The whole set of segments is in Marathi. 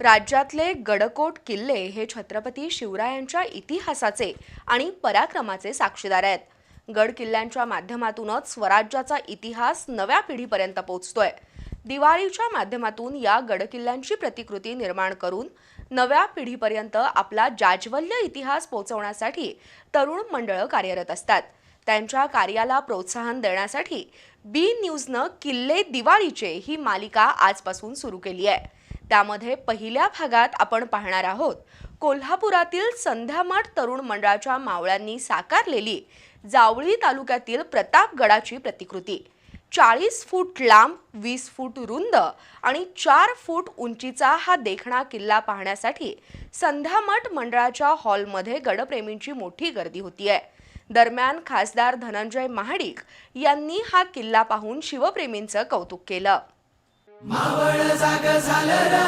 राज्यातले गडकोट किल्ले हे छत्रपती शिवरायांच्या इतिहासाचे आणि पराक्रमाचे साक्षीदार आहेत. गड किल्ल्यांच्या माध्यमातूनच स्वराज्याचा इतिहास नव्या पिढीपर्यंत पोहोचतोय. दिवाळीच्या माध्यमातून या गडकिल्ल्यांची प्रतिकृती निर्माण करून नव्या पिढीपर्यंत आपला जाज्वल्य इतिहास पोहोचवण्यासाठी तरुण मंडळं कार्यरत असतात. त्यांच्या कार्याला प्रोत्साहन देण्यासाठी बी न्यूजनं किल्ले दिवाळीचे ही मालिका आजपासून सुरू केली आहे. त्यामध्ये पहिल्या भागात आपण पाहणार आहोत. कोल्हापुरातील संध्यामठ तरुण मंडळाच्या मावळ्यांनी साकारलेली जावळी तालुक्यातील प्रतापगडाची प्रतिकृती. चाळीस फूट लांब वीस फूट रुंद आणि चार फूट उंचीचा हा देखणा किल्ला पाहण्यासाठी संध्यामठ मंडळाच्या हॉलमध्ये गडप्रेमींची मोठी गर्दी होती आहे दरम्यान खासदार धनंजय महाडिक यांनी हा किल्ला पाहून शिवप्रेमींचं कौतुक केलं. मावळ जाग झालं र.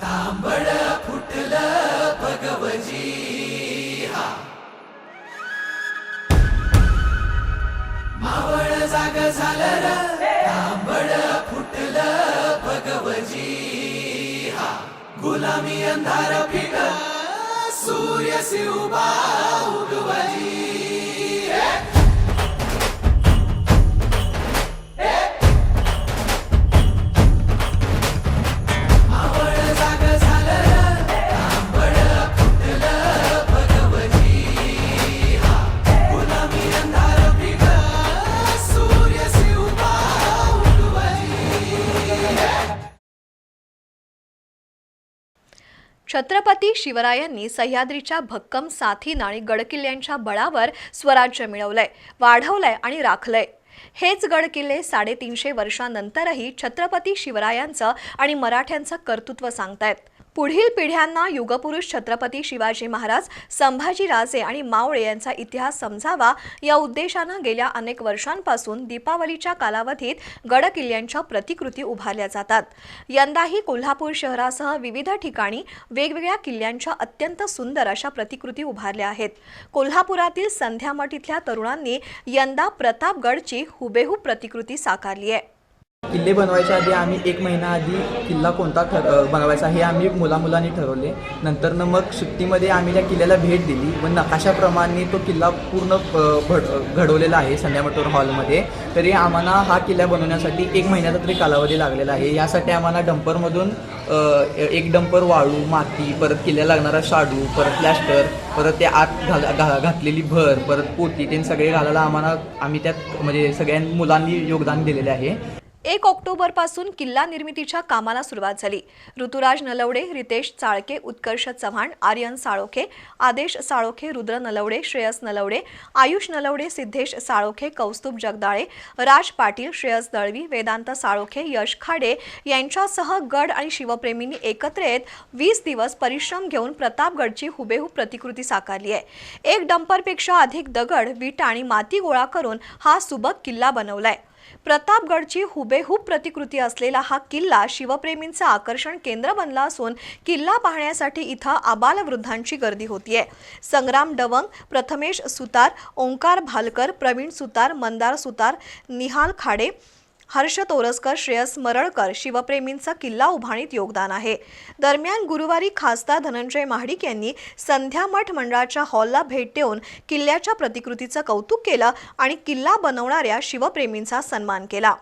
तांबळ फुटल भगवजी हा मावळ जाग झालं र. तांबळ फुटल भगवजी हा गुलामी अंधार फिट. सूर्य शिवबा छत्रपती शिवरायांनी सह्याद्रीच्या भक्कम साथीनं आणि गडकिल्ल्यांच्या बळावर स्वराज्य मिळवलंय वाढवलंय आणि राखलंय. हेच गडकिल्ले साडेतीनशे वर्षांनंतरही छत्रपती शिवरायांचं आणि मराठ्यांचं कर्तृत्व सांगतायत. पुढील पिढ्यांना युगपुरुष छत्रपती शिवाजी महाराज संभाजीराजे आणि मावळे यांचा इतिहास समजावा या उद्देशानं गेल्या अनेक वर्षांपासून दीपावलीच्या कालावधीत गडकिल्ल्यांच्या प्रतिकृती उभारल्या जातात. यंदाही कोल्हापूर शहरासह विविध ठिकाणी वेगवेगळ्या किल्ल्यांच्या अत्यंत सुंदर अशा प्रतिकृती उभारल्या आहेत. कोल्हापुरातील संध्यामठ इथल्या तरुणांनी यंदा प्रतापगडची हुबेहूब प्रतिकृती साकारली आहे. किल्ले बनवायच्या आधी आम्ही एक महिना आधी किल्ला कोणता ठर बनवायचा हे आम्ही मुलामुलांनी ठरवले. नंतरनं मग सुट्टीमध्ये आम्ही त्या किल्ल्याला भेट दिली व नकाशाप्रमाणे तो किल्ला पूर्ण भड घडवलेला आहे संध्यामटोर हॉलमध्ये. तरी आम्हाला हा किल्ला बनवण्यासाठी एक महिन्याचा तरी कालावधी लागलेला आहे. यासाठी आम्हाला डंपरमधून एक डंपर वाळू माती परत किल्ल्याला लागणारा शाडू परत प्लॅस्टर परत ते आत घाल घा घातलेली भर परत पोती ते सगळे घालायला आम्हाला आम्ही त्यात म्हणजे सगळ्या मुलांनी योगदान दिलेले आहे. एक ऑक्टोबरपासून किल्ला निर्मितीच्या कामाला सुरुवात झाली. ऋतुराज नलवडे रितेश चाळके उत्कर्ष चव्हाण आर्यन साळोखे आदेश साळोखे रुद्र नलवडे श्रेयस नलवडे आयुष नलवडे सिद्धेश साळोखे कौस्तुभ जगदाळे राज पाटील श्रेयस दळवी वेदांत साळोखे यश खाडे यांच्यासह गड आणि शिवप्रेमींनी एकत्र येत वीस दिवस परिश्रम घेऊन प्रतापगडची हुबेहूब प्रतिकृती साकारली आहे. एक डंपरपेक्षा अधिक दगड विटा आणि माती गोळा करून हा सुबक किल्ला बनवलाय. प्रतापगडची हुबेहूब प्रतिकृती असलेला हा किल्ला शिवप्रेमींचं आकर्षण केंद्र बनला असून किल्ला पाहण्यासाठी इथं आबालवृद्धांची गर्दी होतीये. संग्राम डवंग प्रथमेश सुतार ओंकार भालकर प्रवीण सुतार मंदार सुतार निहाल खाडे हर्ष तोरसकर श्रेयस मरळकर शिवप्रेमींचा किल्ला उभारणीत योगदान आहे. दरम्यान गुरुवारी खासदार धनंजय महाडिक यांनी संध्यामठ मंडळाच्या हॉलला भेट देऊन किल्ल्याच्या प्रतिकृतीचं कौतुक केलं आणि किल्ला बनवणाऱ्या शिवप्रेमींचा सन्मान केला.